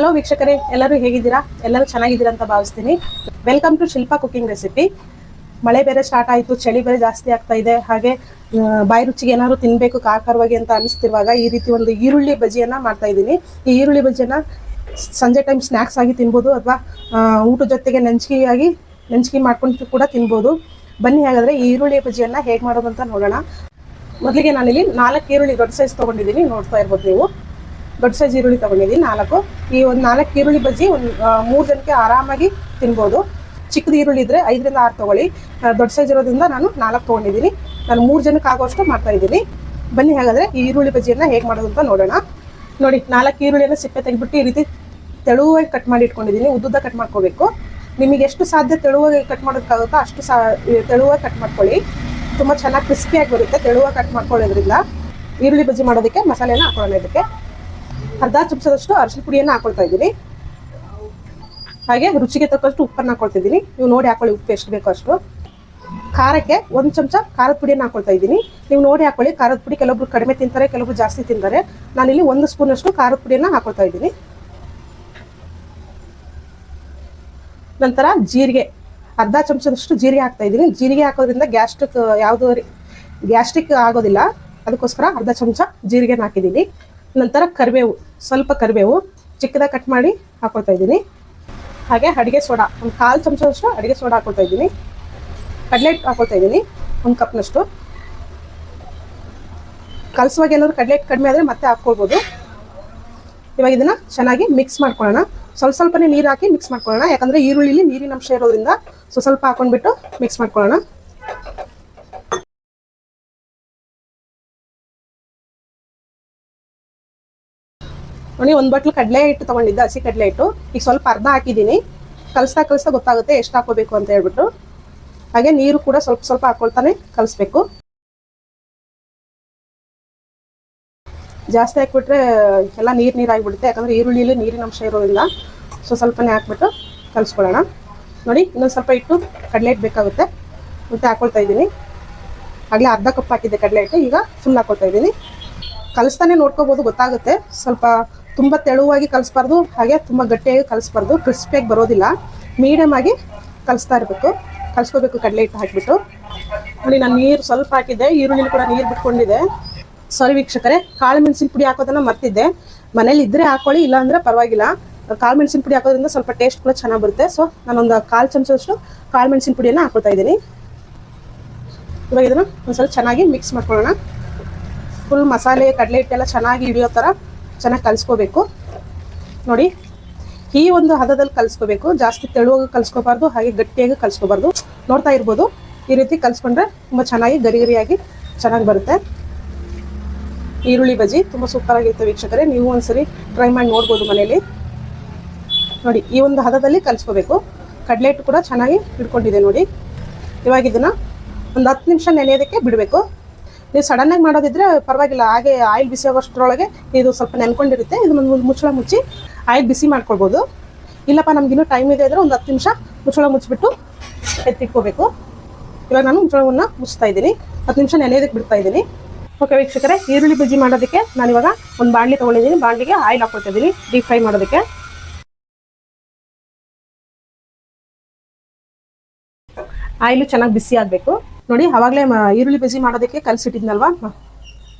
Hello ವೀಕ್ಷಕರೇ, ಎಲ್ಲರೂ ಹೇಗಿದ್ದೀರಾ? ಎಲ್ಲರೂ ಚೆನ್ನಾಗಿದ್ದೀರಾ ಅಂತ ಭಾವಿಸ್ತೀನಿ. Welcome to Shilpa cooking recipe ಮಳೆ ಬೇರೆ ಸ್ಟಾರ್ಟ್ ಆಯಿತು, ಚಳಿ ಬೇರೆ ಜಾಸ್ತಿ ಆಗ್ತಾ ಇದೆ. ಹಾಗೆ ಬಾಯಿ ರುಚಿಗೆ ಏನಾದ್ರು ತಿನ್ನಬೇಕು ಖಾರವಾಗಿ ಅಂತ ಅನಿಸ್ತಿರುವಾಗ ಈ ರೀತಿ ಒಂದು ಈರುಳ್ಳಿ ಬಜ್ಜಿಯನ್ನು ಮಾಡ್ತಾ ಇದ್ದೀನಿ. ಈ ಈರುಳ್ಳಿ ಬಜ್ಜಿಯನ್ನು ಸಂಜೆ ಟೈಮ್ ಸ್ನ್ಯಾಕ್ಸ್ ಆಗಿ ತಿನ್ಬೋದು ಅಥವಾ ಊಟದ ಜೊತೆಗೆ ನೆಂಚಿಗೆಯಾಗಿ ನೆಂಚಿಗೆ ಮಾಡ್ಕೊಂಡು ಕೂಡ ತಿನ್ಬೋದು. ಬನ್ನಿ ಹಾಗಾದರೆ ಈ ಈರುಳ್ಳಿ ಬಜ್ಜಿಯನ್ನು ಹೇಗೆ ಮಾಡೋದು ಅಂತ ನೋಡೋಣ. ಮೊದಲಿಗೆ ನಾನಿಲ್ಲಿ ನಾಲ್ಕು ಈರುಳ್ಳಿ ದೊಡ್ಡ ಸೈಜ್ ತೊಗೊಂಡಿದ್ದೀನಿ, ನೋಡ್ತಾ ಇರ್ಬೋದು ನೀವು. ದೊಡ್ಡ ಸೈಜ್ ಈರುಳ್ಳಿ ತೊಗೊಂಡಿದ್ದೀನಿ ನಾಲ್ಕು. ಈ ಒಂದು ನಾಲ್ಕು ಈರುಳ್ಳಿ ಬಜ್ಜಿ ಒಂದು ಮೂರು ಜನಕ್ಕೆ ಆರಾಮಾಗಿ ತಿನ್ಬೋದು. ಚಿಕ್ಕದು ಈರುಳ್ಳಿ ಇದ್ದರೆ ಐದರಿಂದ ಆರು ತೊಗೊಳ್ಳಿ. ದೊಡ್ಡ ಸೈಜ್ ಇರೋದ್ರಿಂದ ನಾನು ನಾಲ್ಕು ತೊಗೊಂಡಿದ್ದೀನಿ ನಾನು ಮೂರು ಜನಕ್ಕೆ ಆಗೋಷ್ಟು ಮಾಡ್ತಾ ಇದ್ದೀನಿ. ಬನ್ನಿ ಹಾಗಾದರೆ ಈ ಈರುಳ್ಳಿ ಬಜ್ಜಿಯನ್ನು ಹೇಗೆ ಮಾಡೋದು ಅಂತ ನೋಡೋಣ. ನೋಡಿ, ನಾಲ್ಕು ಈರುಳ್ಳಿಯನ್ನು ಸಿಪ್ಪೆ ತೆಗೆದ್ಬಿಟ್ಟು ಈ ರೀತಿ ತೆಳುವಾಗಿ ಕಟ್ ಮಾಡಿ ಇಟ್ಕೊಂಡಿದ್ದೀನಿ ಉದ್ದುದ್ದ ಕಟ್ ಮಾಡ್ಕೋಬೇಕು. ನಿಮಗೆ ಎಷ್ಟು ಸಾಧ್ಯ ತೆಳುವಾಗಿ ಕಟ್ ಮಾಡೋದಕ್ಕಾಗುತ್ತೋ ಅಷ್ಟು ಸಾ ತೆಳುವಾಗಿ ಕಟ್ ಮಾಡ್ಕೊಳ್ಳಿ. ತುಂಬ ಚೆನ್ನಾಗಿ ಕ್ರಿಸ್ಪಿಯಾಗಿ ಬರುತ್ತೆ, ತೆಳುವಾಗಿ ಕಟ್ ಮಾಡ್ಕೊಳ್ಳೋದ್ರಿಂದ. ಈರುಳ್ಳಿ ಬಜ್ಜಿ ಮಾಡೋದಕ್ಕೆ ಮಸಾಲೆನ ಹಾಕೊಳ್ಳೋಣ ಇದಕ್ಕೆ. ಅರ್ಧ ಚಮಚದಷ್ಟು ಅರಿಶಿನ ಪುಡಿಯನ್ನು ಹಾಕೊಳ್ತಾ ಇದ್ದೀನಿ. ಹಾಗೆ ರುಚಿಗೆ ತಕ್ಕಷ್ಟು ಉಪ್ಪನ್ನು ಹಾಕೊಳ್ತಿದ್ದೀನಿ ನೀವು ನೋಡಿ ಹಾಕೊಳ್ಳಿ ಉಪ್ಪು ಎಷ್ಟು ಬೇಕೋ ಅಷ್ಟು. ಖಾರಕ್ಕೆ ಒಂದು ಚಮಚ ಖಾರದ ಪುಡಿಯನ್ನು ಹಾಕೊಳ್ತಾ ಇದ್ದೀನಿ. ನೀವು ನೋಡಿ ಹಾಕೊಳ್ಳಿ, ಖಾರದ ಪುಡಿ ಕೆಲವೊಬ್ರು ಕಡಿಮೆ ತಿಂತಾರೆ ಕೆಲವೊಬ್ರು ಜಾಸ್ತಿ ತಿಂತಾರೆ. ನಾನಿಲ್ಲಿ ಒಂದು ಸ್ಪೂನಷ್ಟು ಖಾರದ ಪುಡಿಯನ್ನು ಹಾಕೊಳ್ತಾ ಇದ್ದೀನಿ. ನಂತರ ಜೀರಿಗೆ, ಅರ್ಧ ಚಮಚದಷ್ಟು ಜೀರಿಗೆ ಹಾಕ್ತಾ ಇದ್ದೀನಿ. ಜೀರಿಗೆ ಹಾಕೋದ್ರಿಂದ ಗ್ಯಾಸ್ಟ್ರಿಕ್, ಯಾವುದೋ ಗ್ಯಾಸ್ಟ್ರಿಕ್ ಆಗೋದಿಲ್ಲ. ಅದಕ್ಕೋಸ್ಕರ ಅರ್ಧ ಚಮಚ ಜೀರಿಗೆನ ಹಾಕಿದ್ದೀನಿ. ನಂತರ ಕರಿಬೇವು, ಸ್ವಲ್ಪ ಕರಿಬೇವು ಚಿಕ್ಕದಾಗಿ ಕಟ್ ಮಾಡಿ ಹಾಕೊಳ್ತಾ ಇದ್ದೀನಿ. ಹಾಗೆ ಅಡುಗೆ ಸೋಡಾ, ಒಂದು ಕಾಲು ಚಮಚದಷ್ಟು ಅಡುಗೆ ಸೋಡಾ ಹಾಕೊಳ್ತಾ ಇದ್ದೀನಿ. ಕಡಲೆ ಹಿಟ್ಟು ಇದ್ದೀನಿ, ಒಂದು ಕಪ್ನಷ್ಟು. ಕಲಸುವಾಗ ಏನಾದ್ರು ಕಡಲೆ ಹಿಟ್ಟು ಕಡಿಮೆ ಆದರೆ ಮತ್ತೆ ಹಾಕ್ಕೊಳ್ಬೋದು. ಇವಾಗ ಇದನ್ನು ಚೆನ್ನಾಗಿ ಮಿಕ್ಸ್ ಮಾಡ್ಕೊಳ್ಳೋಣ. ಸ್ವಲ್ಪ ಸ್ವಲ್ಪನೇ ನೀರು ಹಾಕಿ ಮಿಕ್ಸ್ ಮಾಡ್ಕೊಳ್ಳೋಣ. ಯಾಕಂದರೆ ಈರುಳ್ಳಿಲಿ ನೀರಿನ ಅಂಶ ಇರೋದ್ರಿಂದ ಸ್ವಲ್ಪ ಹಾಕೊಂಡ್ಬಿಟ್ಟು ಮಿಕ್ಸ್ ಮಾಡ್ಕೊಳ್ಳೋಣ. ನೋಡಿ, ಒಂದು ಬಟ್ಲು ಕಡಲೆ ಹಿಟ್ಟು ತೊಗೊಂಡಿದ್ದೆ, ಹಸಿ ಕಡಲೆ ಹಿಟ್ಟು. ಈಗ ಸ್ವಲ್ಪ ಅರ್ಧ ಹಾಕಿದ್ದೀನಿ. ಕಲಿಸ್ತಾ ಕಲಿಸ್ತಾ ಗೊತ್ತಾಗುತ್ತೆ ಎಷ್ಟು ಹಾಕೋಬೇಕು ಅಂತ ಹೇಳ್ಬಿಟ್ಟು ಹಾಗೆ ನೀರು ಕೂಡ ಸ್ವಲ್ಪ ಸ್ವಲ್ಪ ಹಾಕೊಳ್ತಾನೆ ಕಲಿಸ್ಬೇಕು. ಜಾಸ್ತಿ ಹಾಕ್ಬಿಟ್ರೆ ಎಲ್ಲ ನೀರು ನೀರಾಗಿಬಿಡುತ್ತೆ ಯಾಕಂದರೆ ಈರುಳ್ಳಿಲಿ ನೀರಿನ ಅಂಶ ಇರೋದಿಲ್ಲ ಸೊ ಸ್ವಲ್ಪನೇ ಹಾಕ್ಬಿಟ್ಟು ಕಲಿಸ್ಕೊಳ್ಳೋಣ. ನೋಡಿ, ಇನ್ನೊಂದು ಸ್ವಲ್ಪ ಇಟ್ಟು ಕಡಲೆ ಹಿಟ್ಟು ಬೇಕಾಗುತ್ತೆ. ಮತ್ತೆ ಹಾಕೊಳ್ತಾ ಇದ್ದೀನಿ. ಆಗಲೇ ಅರ್ಧ ಕಪ್ ಹಾಕಿದ್ದೆ ಕಡಲೆ ಹಿಟ್ಟು. ಈಗ ಫುಲ್ ಹಾಕೊಳ್ತಾ ಇದ್ದೀನಿ. ಕಲಿಸ್ತಾನೆ ನೋಡ್ಕೋಬೋದು, ಗೊತ್ತಾಗುತ್ತೆ. ಸ್ವಲ್ಪ ತುಂಬ ತೆಳುವಾಗಿ ಕಲಿಸ್ಬಾರ್ದು, ಹಾಗೆ ತುಂಬ ಗಟ್ಟಿಯಾಗಿ ಕಲಿಸ್ಬಾರ್ದು, ಕ್ರಿಸ್ಪಿಯಾಗಿ ಬರೋದಿಲ್ಲ. ಮೀಡಿಯಮ್ ಆಗಿ ಕಲಿಸ್ತಾ ಇರಬೇಕು. ಕಲಿಸ್ಕೋಬೇಕು, ಕಡಲೆ ಹಿಟ್ಟು ಹಾಕಿಬಿಟ್ಟು. ನೋಡಿ, ನಾನು ನೀರು ಸ್ವಲ್ಪ ಹಾಕಿದ್ದೆ ಈರುಳ್ಳಿ ಕೂಡ ನೀರು ಬಿಟ್ಕೊಂಡಿದೆ ಸಾರಿ ವೀಕ್ಷಕರೇ ಕಾಳು ಮೆಣಸಿನ ಪುಡಿ ಹಾಕೋದನ್ನ ಮರ್ತಿದ್ದೆ. ಮನೇಲಿ ಇದ್ರೆ ಹಾಕೊಳ್ಳಿ ಇಲ್ಲ ಅಂದ್ರೆ ಪರವಾಗಿಲ್ಲ. ಕಾಳು ಮೆಣಸಿನ ಪುಡಿ ಹಾಕೋದ್ರಿಂದ ಸ್ವಲ್ಪ ಟೇಸ್ಟ್ ಕೂಡ ಚೆನ್ನಾಗಿ ಬರುತ್ತೆ. ಸೊ ನಾನೊಂದು ಕಾಲು ಚಮಚದಷ್ಟು ಕಾಳು ಮೆಣಸಿನ ಪುಡಿಯನ್ನು ಹಾಕೋತಾ ಇದ್ದೀನಿ. ಇವಾಗ ಇದನ್ನು ಒಂದ್ಸಲ ಚೆನ್ನಾಗಿ ಮಿಕ್ಸ್ ಮಾಡ್ಕೊಳ್ಳೋಣ. ಫುಲ್ ಮಸಾಲೆ, ಕಡಲೆ ಹಿಟ್ಟೆಲ್ಲ ಚೆನ್ನಾಗಿ ಹಿಡಿಯೋ ಥರ ಚೆನ್ನಾಗಿ ಕಲಿಸ್ಕೋಬೇಕು. ನೋಡಿ, ಈ ಒಂದು ಹದದಲ್ಲಿ ಕಲಿಸ್ಕೋಬೇಕು. ಜಾಸ್ತಿ ತೆಳುವಾಗ ಕಲಿಸ್ಕೋಬಾರ್ದು, ಹಾಗೆ ಗಟ್ಟಿಯಾಗಿ ಕಲಿಸ್ಕೋಬಾರ್ದು. ನೋಡ್ತಾ ಇರ್ಬೋದು, ಈ ರೀತಿ ಕಲಿಸ್ಕೊಂಡ್ರೆ ತುಂಬ ಚೆನ್ನಾಗಿ ಗರಿ ಗರಿಯಾಗಿ ಚೆನ್ನಾಗಿ ಬರುತ್ತೆ. ಈರುಳ್ಳಿ ಬಜ್ಜಿ ತುಂಬ ಸೂಪರ್ ಆಗಿರುತ್ತೆ ವೀಕ್ಷಕರೇ. ನೀವು ಒಂದ್ಸರಿ ಟ್ರೈ ಮಾಡಿ ನೋಡ್ಬೋದು ಮನೇಲಿ ನೋಡಿ, ಈ ಒಂದು ಹದದಲ್ಲಿ ಕಲಿಸ್ಕೋಬೇಕು. ಕಡಲೆ ಹಿಟ್ಟು ಕೂಡ ಚೆನ್ನಾಗಿ ಹಿಡ್ಕೊಂಡಿದೆ ನೋಡಿ. ಇವಾಗ ಇದನ್ನು ಒಂದು ಹತ್ತು ನಿಮಿಷ ನೆನೆಯೋದಕ್ಕೆ ಬಿಡಬೇಕು. ನೀವು ಸಡನ್ನಾಗಿ ಮಾಡೋದಿದ್ರೆ ಪರವಾಗಿಲ್ಲ, ಹಾಗೆ ಆಯಿಲ್ ಬಿಸಿ ಆಗೋಷ್ಟರೊಳಗೆ ಇದು ಸ್ವಲ್ಪ ನೆನ್ಕೊಂಡಿರುತ್ತೆ, ಇದು ಮುಚ್ಚಳ ಮುಚ್ಚಿ ಆಯಿಲ್ ಬಿಸಿ ಮಾಡ್ಕೊಳ್ಬೋದು. ಇಲ್ಲಪ್ಪ ನಮಗಿನ್ನೂ ಟೈಮ್ ಇದೆ ಅಂದರೆ ಒಂದು ಹತ್ತು ನಿಮಿಷ ಮುಚ್ಚಳ ಮುಚ್ಚಿಬಿಟ್ಟು ಎತ್ತಿಟ್ಕೋಬೇಕು. ಇವಾಗ ನಾನು ಮುಚ್ಚಳವನ್ನು ಮುಚ್ತಾ ಇದ್ದೀನಿ. ಹತ್ತು ನಿಮಿಷ ನೆನೆಯೋದಕ್ಕೆ ಬಿಡ್ತಾ ಇದ್ದೀನಿ. ಓಕೆ ವೀಕ್ಷಕರೇ, ಈರುಳ್ಳಿ ಬಜ್ಜಿ ಮಾಡೋದಕ್ಕೆ ನಾನು ಇವಾಗ ಒಂದು ಬಾಣಲಿ ತೊಗೊಂಡಿದ್ದೀನಿ. ಬಾಣಲಿಗೆ ಆಯಿಲ್ ಹಾಕೊಳ್ತಾ ಇದ್ದೀನಿ ಡೀಪ್ ಫ್ರೈ ಮಾಡೋದಕ್ಕೆ. ಆಯಿಲು ಚೆನ್ನಾಗಿ ಬಿಸಿ ಆಗಬೇಕು. ನೋಡಿ ಆವಾಗಲೇ ಈರುಳ್ಳಿ ಬಿಸಿ ಮಾಡೋದಕ್ಕೆ ಕಲಸಿಟ್ಟಿದ್ನಲ್ವಾ?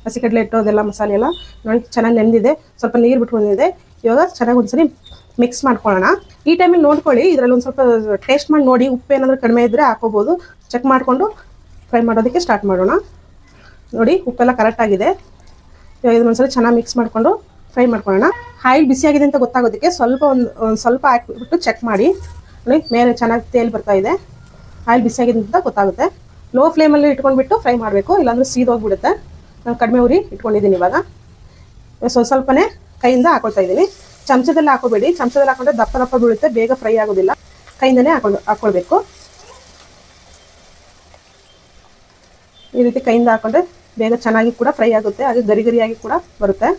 ಹಸಿ ಕಡಲೆ ಇಟ್ಟು ಅದೆಲ್ಲ ಮಸಾಲೆ ಎಲ್ಲ ನೋಡಿ ಚೆನ್ನಾಗಿ ನೆಂದಿದೆ. ಸ್ವಲ್ಪ ನೀರು ಬಿಟ್ಕೊಂಡಿದೆ ಇವಾಗ ಚೆನ್ನಾಗಿ ಒಂದ್ಸರಿ ಮಿಕ್ಸ್ ಮಾಡ್ಕೊಳ್ಳೋಣ. ಈ ಟೈಮಲ್ಲಿ ನೋಡ್ಕೊಳ್ಳಿ, ಇದರಲ್ಲಿ ಒಂದು ಸ್ವಲ್ಪ ಟೇಸ್ಟ್ ಮಾಡಿ ನೋಡಿ, ಉಪ್ಪು ಏನಾದರೂ ಕಡಿಮೆ ಇದ್ದರೆ ಹಾಕೋಬೋದು. ಚೆಕ್ ಮಾಡಿಕೊಂಡು ಫ್ರೈ ಮಾಡೋದಕ್ಕೆ ಸ್ಟಾರ್ಟ್ ಮಾಡೋಣ. ನೋಡಿ, ಉಪ್ಪೆಲ್ಲ ಕರೆಕ್ಟ್ ಆಗಿದೆ. ಇವಾಗ ಇದನ್ನೊಂದ್ಸರಿ ಚೆನ್ನಾಗಿ ಮಿಕ್ಸ್ ಮಾಡಿಕೊಂಡು ಫ್ರೈ ಮಾಡ್ಕೊಳ್ಳೋಣ. ಆಯಿಲ್ ಬಿಸಿಯಾಗಿದೆ ಅಂತ ಗೊತ್ತಾಗೋದಕ್ಕೆ ಸ್ವಲ್ಪ ಒಂದು ಒಂದು ಸ್ವಲ್ಪ ಹಾಕ್ಬಿಟ್ಟು ಚೆಕ್ ಮಾಡಿ. ನೋಡಿ, ಮೇಲೆ ಚೆನ್ನಾಗಿ ತೇಲ್ ಬರ್ತಾ ಇದೆ. ಆಯಿಲ್ ಬಿಸಿಯಾಗಿದೆ ಅಂತ ಗೊತ್ತಾಗುತ್ತೆ. ಲೋ ಫ್ಲೇಮಲ್ಲಿ ಇಟ್ಕೊಂಡ್ಬಿಟ್ಟು ಫ್ರೈ ಮಾಡಬೇಕು, ಇಲ್ಲಾಂದ್ರೆ ಸೀದೋಗ್ಬಿಡುತ್ತೆ ನಾನು ಕಡಿಮೆ ಉರಿ ಇಟ್ಕೊಂಡಿದ್ದೀನಿ ಇವಾಗ. ಸ್ವಲ್ಪ ಸ್ವಲ್ಪನೇ ಕೈಯಿಂದ ಹಾಕೊಳ್ತಾ ಇದ್ದೀನಿ. ಚಮಚದಲ್ಲಿ ಹಾಕೋಬೇಡಿ. ಚಮಚದಲ್ಲಿ ಹಾಕೊಂಡ್ರೆ ದಪ್ಪ ದಪ್ಪ ಬೀಳುತ್ತೆ, ಬೇಗ ಫ್ರೈ ಆಗೋದಿಲ್ಲ. ಕೈಯಿಂದನೇ ಹಾಕೊಂಡು ಹಾಕ್ಕೊಳ್ಬೇಕು ಈ ರೀತಿ ಕೈಯಿಂದ ಹಾಕೊಂಡ್ರೆ ಬೇಗ ಚೆನ್ನಾಗಿ ಕೂಡ ಫ್ರೈ ಆಗುತ್ತೆ. ಅದು ಗರಿ ಗರಿಯಾಗಿ ಕೂಡ ಬರುತ್ತೆ.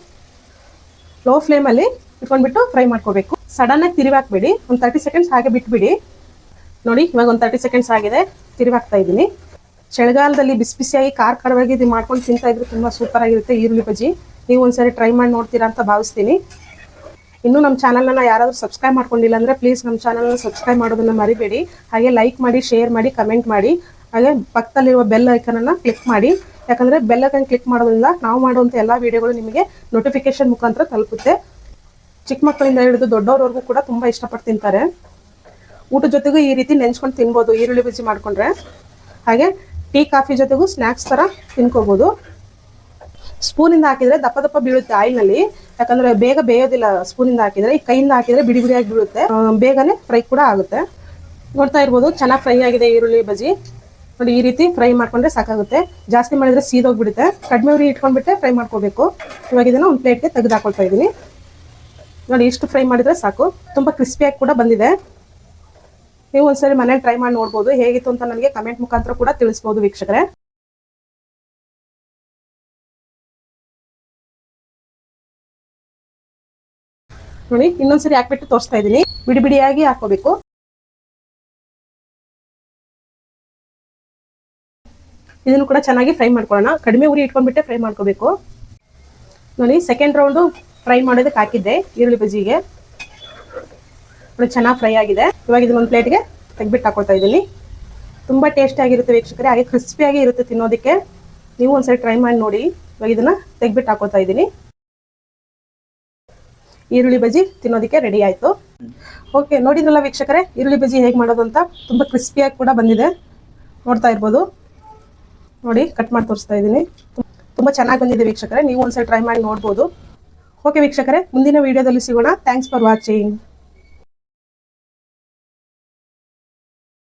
ಲೋ ಫ್ಲೇಮಲ್ಲಿ ಇಟ್ಕೊಂಡ್ಬಿಟ್ಟು ಫ್ರೈ ಮಾಡ್ಕೋಬೇಕು ಸಡನ್ನಾಗಿ ತಿರುವಾಕ್ಬೇಡಿ ಒಂದು ತರ್ಟಿ ಸೆಕೆಂಡ್ಸ್ ಹಾಗೆ ಬಿಟ್ಬಿಡಿ. ನೋಡಿ, ಇವಾಗ ಒಂದು ತರ್ಟಿ ಸೆಕೆಂಡ್ಸ್ ಆಗಿದೆ. ತಿರುವಾಕ್ತಾ ಇದ್ದೀನಿ. ಚಳಿಗಾಲದಲ್ಲಿ ಬಿಸಿ ಬಿಸಿಯಾಗಿ ಖಾರ ಕಡವಾಗಿ ಇದು ಮಾಡ್ಕೊಂಡು ತಿಂತಾ ಇದ್ರೆ ತುಂಬ ಸೂಪರ್ ಆಗಿರುತ್ತೆ ಈರುಳ್ಳಿ ಬಜ್ಜಿ. ನೀವು ಒಂದ್ಸರಿ ಟ್ರೈ ಮಾಡಿ ನೋಡ್ತೀರಾ ಅಂತ ಭಾವಿಸ್ತೀನಿ. ಇನ್ನೂ ನಮ್ಮ ಚಾನಲ್ನ ಯಾರಾದರೂ ಸಬ್ಸ್ಕ್ರೈಬ್ ಮಾಡ್ಕೊಂಡಿಲ್ಲ ಅಂದರೆ ಪ್ಲೀಸ್ ನಮ್ಮ ಚಾನಲ್ನ ಸಬ್ಸ್ಕ್ರೈಬ್ ಮಾಡೋದನ್ನು ಮರಿಬೇಡಿ. ಹಾಗೆ ಲೈಕ್ ಮಾಡಿ ಶೇರ್ ಮಾಡಿ ಕಮೆಂಟ್ ಮಾಡಿ. ಹಾಗೆ ಪಕ್ಕದಲ್ಲಿರುವ ಬೆಲ್ ಐಕನನ್ನು ಕ್ಲಿಕ್ ಮಾಡಿ. ಯಾಕಂದರೆ ಬೆಲ್ ಐಕನ್ ಕ್ಲಿಕ್ ಮಾಡೋದ್ರಿಂದ ನಾವು ಮಾಡುವಂಥ ಎಲ್ಲ ವಿಡಿಯೋಗಳು ನಿಮಗೆ ನೋಟಿಫಿಕೇಶನ್ ಮುಖಾಂತರ ತಲುಪುತ್ತೆ. ಚಿಕ್ಕ ಮಕ್ಕಳಿಂದ ಹಿಡಿದು ದೊಡ್ಡವ್ರವರೆಗೂ ಕೂಡ ತುಂಬ ಇಷ್ಟಪಟ್ಟು ತಿಂತಾರೆ. ಊಟದ ಜೊತೆಗೂ ಈ ರೀತಿ ನೆಂಚ್ಕೊಂಡು ತಿನ್ಬೋದು, ಈರುಳ್ಳಿ ಬಜ್ಜಿ ಮಾಡ್ಕೊಂಡ್ರೆ. ಹಾಗೆ ಟೀ, ಕಾಫಿ ಜೊತೆಗೂ ಸ್ನ್ಯಾಕ್ಸ್ ಥರ ತಿನ್ಕೋಬೋದು. ಸ್ಪೂನಿಂದ ಹಾಕಿದ್ರೆ ದಪ್ಪ ದಪ್ಪ ಬೀಳುತ್ತೆ ಆಯಿಲ್ನಲ್ಲಿ ಯಾಕಂದರೆ ಬೇಗ ಬೇಯೋದಿಲ್ಲ ಸ್ಪೂನಿಂದ ಹಾಕಿದರೆ, ಈ ಕೈಯಿಂದ ಹಾಕಿದ್ರೆ ಬಿಡಿ ಬಿಡಿಯಾಗಿ ಬೀಳುತ್ತೆ. ಬೇಗನೆ ಫ್ರೈ ಕೂಡ ಆಗುತ್ತೆ. ನೋಡ್ತಾ ಇರ್ಬೋದು, ಚೆನ್ನಾಗಿ ಫ್ರೈ ಆಗಿದೆ ಈರುಳ್ಳಿ ಬಜ್ಜಿ. ನೋಡಿ, ಈ ರೀತಿ ಫ್ರೈ ಮಾಡ್ಕೊಂಡ್ರೆ ಸಾಕಾಗುತ್ತೆ. ಜಾಸ್ತಿ ಮಾಡಿದ್ರೆ ಸೀದೋಗ್ಬಿಡುತ್ತೆ. ಕಡಿಮೆ ಉರಿ ಇಟ್ಕೊಂಡ್ಬಿಟ್ಟೆ ಫ್ರೈ ಮಾಡ್ಕೋಬೇಕು. ಇವಾಗ ಇದನ್ನ ಒಂದು ಪ್ಲೇಟ್ಗೆ ತೆಗೆದು ಹಾಕೊಳ್ತಾ ಇದ್ದೀನಿ. ನೋಡಿ, ಇಷ್ಟು ಫ್ರೈ ಮಾಡಿದರೆ ಸಾಕು. ತುಂಬ ಕ್ರಿಸ್ಪಿಯಾಗಿ ಕೂಡ ಬಂದಿದೆ. ನೀವು ಒಂದ್ಸರಿ ಮನೇಲಿ ಟ್ರೈ ಮಾಡಿ ನೋಡ್ಬೋದು. ಹೇಗಿತ್ತು ಅಂತ ನನಗೆ ಕಮೆಂಟ್ ಮುಖಾಂತರ ಕೂಡ ತಿಳಿಸ್ಬೋದು ವೀಕ್ಷಕರೇ. ನೋಡಿ, ಇನ್ನೊಂದ್ಸರಿ ಹಾಕ್ಬಿಟ್ಟು ತೋರಿಸ್ತಾ ಇದ್ದೀನಿ. ಬಿಡಿ ಬಿಡಿಯಾಗಿ ಹಾಕೋಬೇಕು ಇದನ್ನು ಕೂಡ ಚೆನ್ನಾಗಿ ಫ್ರೈ ಮಾಡ್ಕೊಳ್ಳೋಣ. ಕಡಿಮೆ ಉರಿ ಇಟ್ಕೊಂಡ್ಬಿಟ್ಟೆ ಫ್ರೈ ಮಾಡ್ಕೋಬೇಕು. ನೋಡಿ ಸೆಕೆಂಡ್ ರೌಂಡು ಫ್ರೈ ಮಾಡೋದಕ್ಕೆ ಹಾಕಿದ್ದೆ, ಈರುಳ್ಳಿ ಬಜ್ಜಿಗೆ. ಚೆನ್ನಾಗಿ ಫ್ರೈ ಆಗಿದೆ. ಇವಾಗ ಇದನ್ನ ಇದನ್ನೊಂದು ಪ್ಲೇಟ್ಗೆ ತೆಗ್ಬಿಟ್ಟು ಹಾಕೊಳ್ತಾ ಇದ್ದೀನಿ. ತುಂಬ ಟೇಸ್ಟಿ ಆಗಿರುತ್ತೆ ವೀಕ್ಷಕರೇ, ಹಾಗೆ ಕ್ರಿಸ್ಪಿಯಾಗಿ ಇರುತ್ತೆ ತಿನ್ನೋದಕ್ಕೆ. ನೀವು ಒಂದ್ಸರಿ ಟ್ರೈ ಮಾಡಿ ನೋಡಿ. ಇವಾಗ ಇದನ್ನ ತೆಗ್ಬಿಟ್ಟು ಹಾಕೋತಾ ಇದ್ದೀನಿ. ಈರುಳ್ಳಿ ಬಜ್ಜಿ ತಿನ್ನೋದಕ್ಕೆ ರೆಡಿ ಆಯಿತು. ಓಕೆ ನೋಡಿದ್ರಲ್ಲ ವೀಕ್ಷಕರೇ, ಈರುಳ್ಳಿ ಬಜ್ಜಿ ಹೇಗೆ ಮಾಡೋದು ಅಂತ? ತುಂಬ ಕ್ರಿಸ್ಪಿಯಾಗಿ ಕೂಡ ಬಂದಿದೆ. ನೋಡ್ತಾ ಇರ್ಬೋದು. ನೋಡಿ ಕಟ್ ಮಾಡಿ ತೋರಿಸ್ತಾ ಇದ್ದೀನಿ. ತುಂಬ ಚೆನ್ನಾಗಿ ಬಂದಿದೆ ವೀಕ್ಷಕರೇ, ನೀವು ಒಂದ್ಸರಿ ಟ್ರೈ ಮಾಡಿ ನೋಡ್ಬೋದು. ಓಕೆ ವೀಕ್ಷಕರೇ, ಮುಂದಿನ ವಿಡಿಯೋದಲ್ಲಿ ಸಿಗೋಣ. Thanks for watching